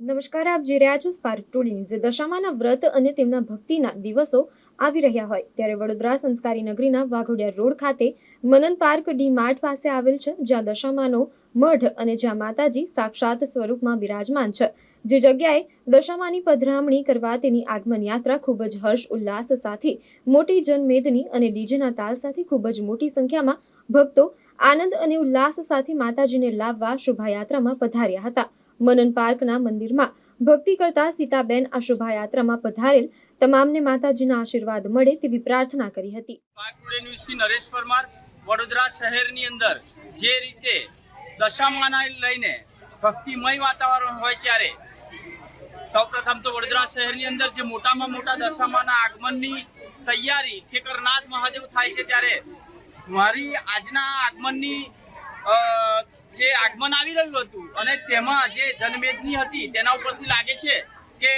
નમસ્કાર, આપ જોઈ રહ્યા છો સ્પાર્ક ટુડે ન્યૂઝ દશામાના વ્રત અને તેમના ભક્તિના દિવસો આવી રહ્યા હોય, ત્યારે વડોદરા સંસ્કારી નગરીના વાઘોડિયા રોડ ખાતે મનન પાર્ક ડી માર્ટ પાસે આવેલ છે, જ્યાં દશામાનો મઢ અને જ્યાં માતાજી સાક્ષાત સ્વરૂપમાં બિરાજમાન છે. જે જગ્યાએ દશામાની પધરામણી કરવા તેની આગમન યાત્રા ખૂબ જ હર્ષ, ઉલ્લાસ સાથે, મોટી જનમેદની અને ડીજેના તાલ સાથે ખૂબ જ મોટી સંખ્યામાં ભક્તો આનંદ અને ઉલ્લાસ સાથે માતાજીને લાવવા શોભાયાત્રામાં પધાર્યા હતા. મનન પાર્કના મંદિરમાં. ભક્તિ કરતા સીતાબેન આ શોભાયાત્રામાં પધારેલ તમામને માતાજીના આશીર્વાદ મળે તેવી પ્રાર્થના કરી હતી. નરેશ પરમાર, વડોદરા શહેરની અંદર જે રીતે દશામાના લઈને ભક્તિમય વાતાવરણ હોય ત્યારે સૌપ્રથમ તો વડોદરા શહેરની અંદર જે મોટામાં મોટા દશામાના આગમનની તૈયારી ઠેકરનાથ મહાદેવ થાય છે ત્યારે મારી આજના આગમનની જે આગમન આવી રહ્યું હતું અને તેમાં જે જનમેદની હતી તેના ઉપરથી લાગે છે કે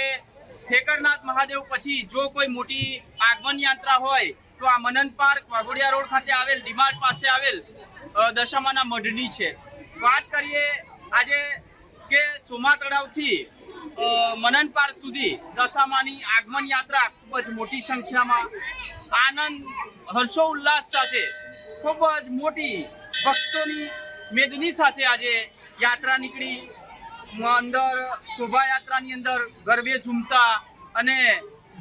ઠેકરનાથ મહાદેવ પછી જો કોઈ મોટી આગમન યાત્રા હોય તો આ મનન પાર્ક વાઘોડિયા રોડ ખાતે આવેલ ડીમાર્ટ પાસે આવેલ દશામાના મઢની છે. વાત કરીએ આજે કે સોમા તળાવથી મનન પાર્ક સુધી દશામાની આગમન યાત્રા ખૂબ જ મોટી સંખ્યામાં આનંદ હર્ષો ઉલ્લાસ સાથે ખૂબ જ મોટી ભક્તોની મેદની સાથે આજે યાત્રા નીકળી. અંદર શોભાયાત્રાની અંદર ગરબે ઝૂમતા અને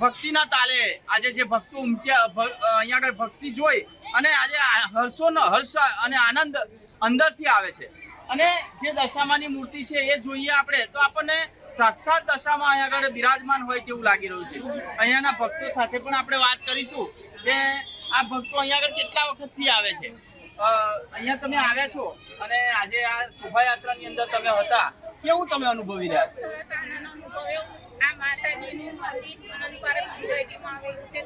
ભક્તિના તાલે આજે જે ભક્તો ઉમટ્યા અહીંયા આગળ ભક્તિ જોઈ અને આજે હર્ષો હર્ષોનો, હર્ષ અને આનંદ અંદરથી આવે છે. અને જે દશામાની મૂર્તિ છે એ જોઈએ આપણે તો આપણને સાક્ષાત દશામાં અહીંયા આગળ બિરાજમાન હોય તેવું લાગી રહ્યું છે. અહીંયાના ભક્તો સાથે પણ આપણે વાત કરીશું કે આ ભક્તો અહીંયા આગળ કેટલા વખતથી આવે છે? અહીંયા તમે આવ્યા છો અને આજે આ શોભાયાત્રાની અંદર તમે હતા, કેવું તમે અનુભવી રહ્યા છો? આ મંદિર સોસાયટીમાં આવેલું છે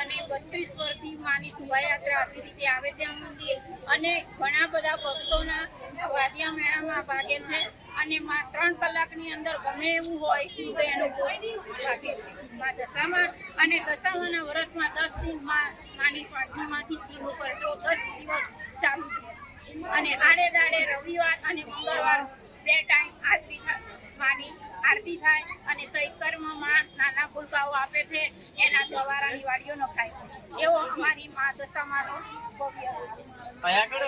અને બત્રીસ વર્ષથી માની શોભાયાત્રા આવી રીતે આવે ત્યાં મંદિર. અને ઘણા બધા ભક્તોના વાદ્યા મેળામાં ભાગે છે. અને મા ત્રણ કલાકની અંદર ગમે એવું હોય તો એનો મા દશામાં અને દશામાના વ્રતમાં દસ દિન માની સ્વાધીમાંથી દિન ઉપર તો દસ દિવસ ચાલુ અને આડે દાડે રવિવાર અને મંગળવાર બે ટાઈમ માની આરતી થાય અને તૈકર્મમાં નાના ફુલકાઓ આપે છે એના સવારાની વાડીઓ નખાય છે એવો અમારી મા દશામાનો ભવ્ય છે. આગળ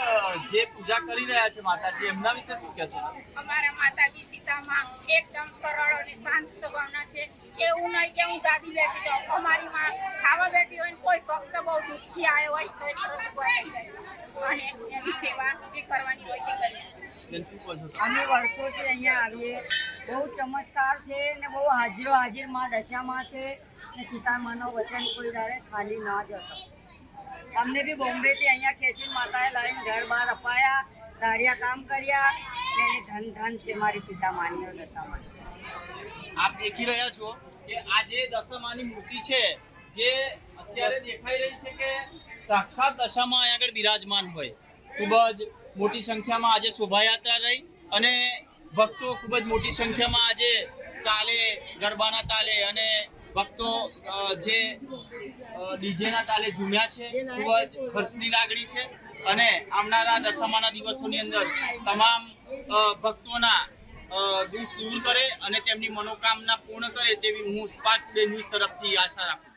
જે પૂજા કરી રહ્યા છે માતાજી એમના વિશે શું કહેશો? અમારા માતાજી સીતામાં એકદમ સરળ અને શાંત સ્વભાવના છે. એવું નહીં કે હું દાદી બેસી જાઉં અમારી માં ખાવા બેઠી હોય ને કોઈ ભક્ત બહુ દુઃખથી આવ્યો હોય તો તરત ઊભા જાય. અને એની સેવા જે કરવાની હોય તે કરી? અમે વર્ષોથી અહીંયા આવીએ બહુ ચમત્કાર છે ને બહુ હાજરો હાજરમાં દશામાં છે ને સીતામાનો વચન કોઈ દાડે ખાલી ના જતો અમને બી બોમ્બેથી અહીંયા ખેંચી માતાએ લાવીને ઘર બહાર અપાયા દાળિયા કામ કર્યા ને એની ધન ધન છે મારી સીતામાનીઓ દશામાં. આપ દેખી રહ્યા છો કે આ જે દશામાની મૂર્તિ છે, જે અત્યારે દેખાઈ રહી છે કે સાક્ષાત દશામાં અહીંયા આગળ બિરાજમાન હોય. ખૂબ જ મોટી સંખ્યામાં આજે શોભાયાત્રા રહી અને ભક્તો ખૂબ જ મોટી સંખ્યામાં આજે તાલે, ગરબાના તાલે અને ભક્તો જે ડીજેના તાલે ઝૂમ્યા છે, ખૂબ જ હર્ષની લાગણી છે. અને આવનારા દશામાના દિવસોની અંદર તમામ ભક્તોના દુઃખ દૂર કરે અને તેમની મનોકામના પૂર્ણ કરે તેવી હું સ્પાર્ક ન્યૂઝ તરફથી આશા રાખું